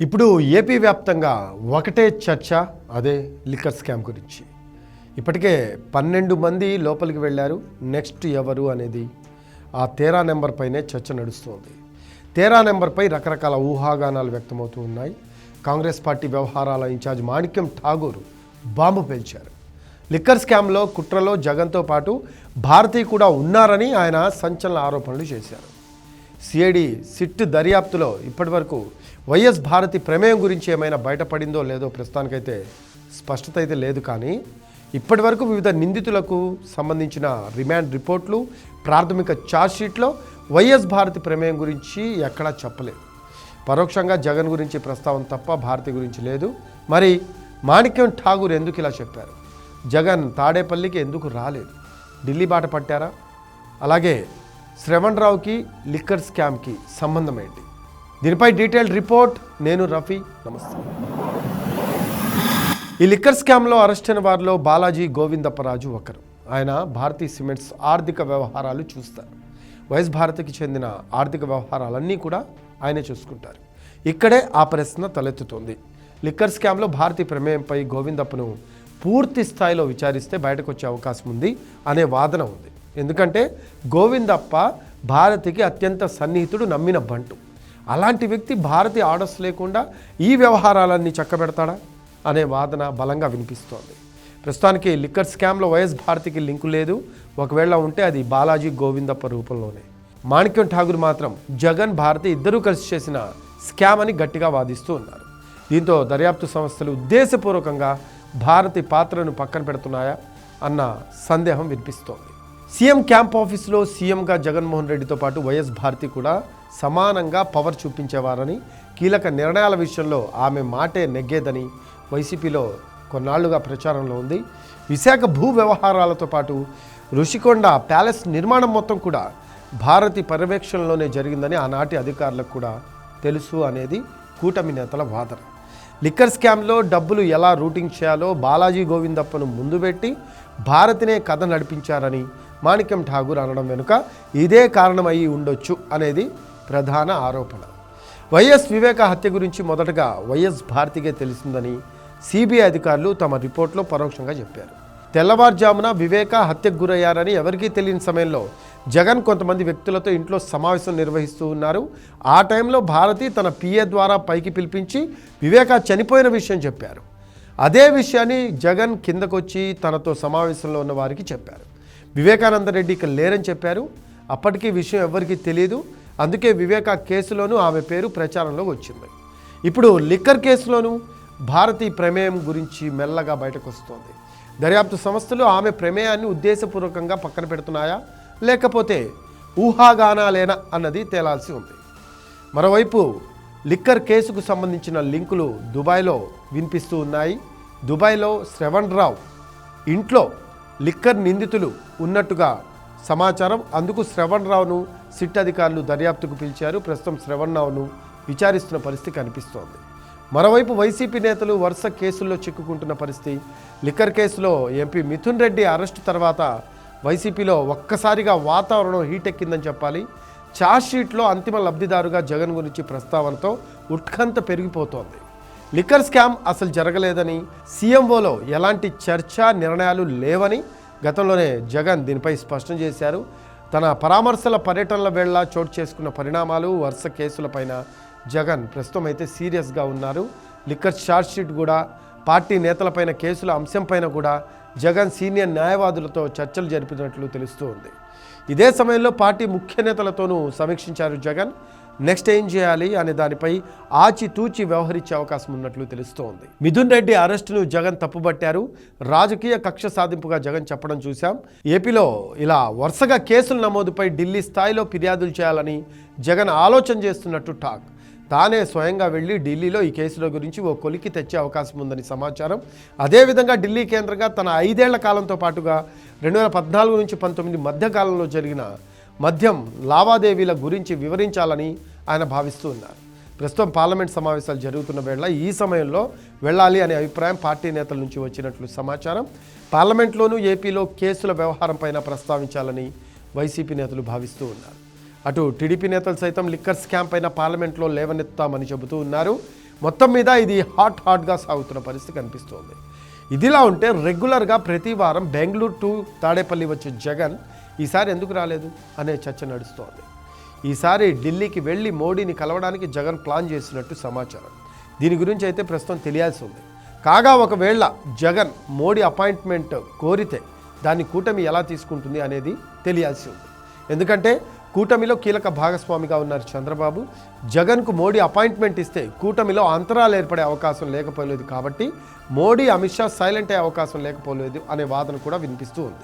ఇప్పుడు ఏపీ వ్యాప్తంగా ఒకటే చర్చ అదే లిక్కర్ స్కామ్ గురించి. ఇప్పటికే పన్నెండు మంది లోపలికి వెళ్ళారు. నెక్స్ట్ ఎవరు అనేది ఆ తేరా నెంబర్ పైనే చర్చ నడుస్తోంది. తేరా నెంబర్పై రకరకాల ఊహాగానాలు వ్యక్తమవుతూ ఉన్నాయి. కాంగ్రెస్ పార్టీ వ్యవహారాల ఇన్ఛార్జ్ మాణిక్యం ఠాగూర్ బాంబు పేల్చారు. లిక్కర్ స్కామ్లో కుట్రలో జగన్తో పాటు భారతి కూడా ఉన్నారని ఆయన సంచలన ఆరోపణలు చేశారు. సిఐడి సిట్ దర్యాప్తులో ఇప్పటివరకు వైఎస్ భారతి ప్రమేయం గురించి ఏమైనా బయటపడిందో లేదో ప్రస్తుతానికైతే స్పష్టత అయితే లేదు కానీ ఇప్పటివరకు వివిధ నిందితులకు సంబంధించిన రిమాండ్ రిపోర్ట్లు ప్రాథమిక ఛార్జ్షీట్లో వైఎస్ భారతి ప్రమేయం గురించి ఎక్కడా చెప్పలేదు. పరోక్షంగా జగన్ గురించి ప్రస్తావన తప్ప భారతి గురించి లేదు. మరి మాణిక్యం ఠాగూర్ ఎందుకు ఇలా చెప్పారు? జగన్ తాడేపల్లికి ఎందుకు రాలేదు? ఢిల్లీ బాట పట్టారా? అలాగే శ్రవణ్ రావుకి లిక్కర్ స్కామ్కి సంబంధం ఏంటి దీనిపై డీటెయిల్డ్ రిపోర్ట్ నేను రఫీ. నమస్తే. ఈ లిక్కర్ స్కామ్లో అరెస్ట్ అయిన వారిలో బాలాజీ గోవిందప్పరాజు ఒకరు. ఆయన భారతీ సిమెంట్స్ ఆర్థిక వ్యవహారాలు చూస్తారు. వైఎస్ భారతికి చెందిన ఆర్థిక వ్యవహారాలన్నీ కూడా ఆయనే చూసుకుంటారు. ఇక్కడే ఆ ప్రశ్న తలెత్తుతోంది. లిక్కర్ స్కామ్లో భారతీ ప్రమేయంపై గోవిందప్పను పూర్తి స్థాయిలో విచారిస్తే బయటకు వచ్చే అవకాశం ఉంది అనే వాదన ఉంది. ఎందుకంటే గోవిందప్ప భారతికి అత్యంత సన్నిహితుడు నమ్మిన బంటు. అలాంటి వ్యక్తి భారతి ఆర్డర్స్ లేకుండా ఈ వ్యవహారాలన్నీ చక్కబెడతాడా? అనే వాదన బలంగా వినిపిస్తోంది. ప్రస్తుతానికి లిక్కర్ స్కామ్లో వైఎస్ భారతికి లింకు లేదు. ఒకవేళ ఉంటే అది బాలాజీ గోవిందప్ప రూపంలోనే. మాణిక్యం ఠాగూర్ మాత్రం జగన్ భారతి ఇద్దరూ కలిసి చేసిన స్కామ్ అని గట్టిగా వాదిస్తూ ఉన్నారు. దీంతో దర్యాప్తు సంస్థలు ఉద్దేశపూర్వకంగా భారతి పాత్రను పక్కన పెడుతున్నాయా అన్న సందేహం వినిపిస్తోంది. సీఎం క్యాంప్ ఆఫీసులో సీఎంగా జగన్మోహన్ రెడ్డితో పాటు వైఎస్ భారతి కూడా సమానంగా పవర్ చూపించేవారని కీలక నిర్ణయాల విషయంలో ఆమె మాటే నెగ్గేదని వైసీపీలో కొన్నాళ్ళుగా ప్రచారంలో ఉంది. విశాఖ భూ వ్యవహారాలతో పాటు ఋషికొండ ప్యాలెస్ నిర్మాణం మొత్తం కూడా భారతి పర్యవేక్షణలోనే జరిగిందని ఆనాటి అధికారులకు కూడా తెలుసు అనేది కూటమి నేతల వాదన. లిక్కర్ స్కామ్లో డబ్బులు ఎలా రూటింగ్ చేయాలో బాలాజీ గోవిందప్పను ముందు పెట్టి భారతినే కథ నడిపించారని మాణిక్యం ఠాగూర్ అనడం వెనుక ఇదే కారణమయ్యి ఉండొచ్చు అనేది ప్రధాన ఆరోపణ. వైఎస్ వివేక హత్య గురించి మొదటగా వైఎస్ భారతికే తెలిసిందని సిబిఐ అధికారులు తమ రిపోర్ట్లో పరోక్షంగా చెప్పారు. తెల్లవారుజామున వివేక హత్యకు గురయ్యారని ఎవరికీ తెలియని సమయంలో జగన్ కొంతమంది వ్యక్తులతో ఇంట్లో సమావేశం నిర్వహిస్తూ ఉన్నారు. ఆ టైంలో భారతి తన పిఏ ద్వారా పైకి పిలిపించి వివేక చనిపోయిన విషయం చెప్పారు. అదే విషయాన్ని జగన్ కిందకొచ్చి తనతో సమావేశంలో ఉన్న వారికి చెప్పారు. వివేకానంద రెడ్డి ఇక్కడ లేరని చెప్పారు. అప్పటికీ విషయం ఎవరికీ తెలియదు అందుకే వివేక కేసులోనూ ఆమె పేరు ప్రచారంలోకి వచ్చింది. ఇప్పుడు లిక్కర్ కేసులోనూ భారతీ ప్రమేయం గురించి మెల్లగా బయటకు వస్తోంది. దర్యాప్తు సంస్థలు ఆమె ప్రమేయాన్ని ఉద్దేశపూర్వకంగా పక్కన పెడుతున్నాయా? లేకపోతే ఊహాగానాలేనా అన్నది తేలాల్సి ఉంది. మరోవైపు లిక్కర్ కేసుకు సంబంధించిన లింకులు దుబాయ్లో వినిపిస్తూ ఉన్నాయి. దుబాయ్లో శ్రవణ్ రావు ఇంట్లో లిక్కర్ నిందితులు ఉన్నట్టుగా సమాచారం. అందుకు శ్రవణ్ రావును సిట్ అధికారులు దర్యాప్తుకు పిలిచారు. ప్రస్తుతం శ్రవణ్ రావును విచారిస్తున్న పరిస్థితి కనిపిస్తోంది. మరోవైపు వైసీపీ నేతలు వరుస కేసుల్లో చిక్కుకుంటున్న పరిస్థితి. లిక్కర్ కేసులో ఎంపీ మిథున్ రెడ్డి అరెస్టు తర్వాత వైసీపీలో ఒక్కసారిగా వాతావరణం హీట్ ఎక్కిందని చెప్పాలి. ఛార్జ్షీట్లో అంతిమ లబ్ధిదారుగా జగన్ గురించి ప్రస్తావనతో ఉత్కంఠ పెరిగిపోతోంది. లిక్కర్ స్కామ్ అసలు జరగలేదని సీఎంఓలో ఎలాంటి చర్చ నిర్ణయాలు లేవని గతంలోనే జగన్ దీనిపై స్పష్టం చేశారు. తన పరామర్శల పర్యటనల వేళ చోటు చేసుకున్న పరిణామాలు వరుస కేసులపైన జగన్ ప్రస్తుతం అయితే సీరియస్గా ఉన్నారు. లిక్కర్ షార్ట్షీట్ కూడా పార్టీ నేతలపైన కేసుల అంశంపైన కూడా జగన్ సీనియర్ న్యాయవాదులతో చర్చలు జరిపినట్లు తెలుస్తూ ఉంది ఇదే సమయంలో పార్టీ ముఖ్య నేతలతోనూ సమీక్షించారు జగన్. నెక్స్ట్ ఏం చేయాలి అనే దానిపై ఆచితూచి వ్యవహరించే అవకాశం ఉన్నట్లు తెలుస్తోంది. మిథున్ రెడ్డి అరెస్టును జగన్ తప్పుబట్టారు. రాజకీయ కక్ష సాధింపుగా జగన్ చెప్పడం చూశాం. ఏపీలో ఇలా వరుసగా కేసుల నమోదుపై ఢిల్లీ స్థాయిలో ఫిర్యాదులు చేయాలని జగన్ ఆలోచన చేస్తున్నట్టు టాక్. తానే స్వయంగా వెళ్ళి ఢిల్లీలో ఈ కేసుల గురించి ఓ కొలికి తెచ్చే అవకాశం ఉందని సమాచారం. అదేవిధంగా ఢిల్లీ కేంద్రంగా తన ఐదేళ్ళ కాలంతో పాటుగా రెండు వేల పద్నాలుగు నుంచి పంతొమ్మిది మధ్యకాలంలో జరిగిన మద్యం లావాదేవీల గురించి వివరించాలని ఆయన భావిస్తూ ఉన్నారు. ప్రస్తుతం పార్లమెంట్ సమావేశాలు జరుగుతున్న వేళ ఈ సమయంలో వెళ్ళాలి అనే అభిప్రాయం పార్టీ నేతల నుంచి వచ్చినట్లు సమాచారం. పార్లమెంట్లోనూ ఏపీలో కేసుల వ్యవహారంపైన ప్రస్తావించాలని వైసీపీ నేతలు భావిస్తూ ఉన్నారు. అటు టీడీపీ నేతలు సైతం లిక్కర్ స్కామ్ పైన పార్లమెంట్లో లేవనెత్తామని చెబుతూ ఉన్నారు. మొత్తం మీద ఇది హాట్ హాట్గా సాగుతున్న పరిస్థితి కనిపిస్తోంది. ఇదిలా ఉంటే రెగ్యులర్గా ప్రతి వారం బెంగళూరు టు తాడేపల్లి వచ్చే జగన్ ఈసారి ఎందుకు రాలేదు అనే చర్చ నడుస్తోంది. ఈసారి ఢిల్లీకి వెళ్ళి మోడీని కలవడానికి జగన్ ప్లాన్ చేసినట్టు సమాచారం. దీని గురించి అయితే ప్రస్తుతం తెలియాల్సి ఉంది. కాగా ఒకవేళ జగన్ మోడీ అపాయింట్మెంట్ కోరితే దాన్ని కూటమి ఎలా తీసుకుంటుంది అనేది తెలియాల్సి ఉంది. ఎందుకంటే కూటమిలో కీలక భాగస్వామిగా ఉన్నారు చంద్రబాబు. జగన్కు మోడీ అపాయింట్మెంట్ ఇస్తే కూటమిలో అంతరాలు ఏర్పడే అవకాశం లేకపోలేదు కాబట్టి మోడీ అమిత్ షా సైలెంట్ అయ్యే అవకాశం లేకపోలేదు అనే వాదన కూడా వినిపిస్తూ ఉంది.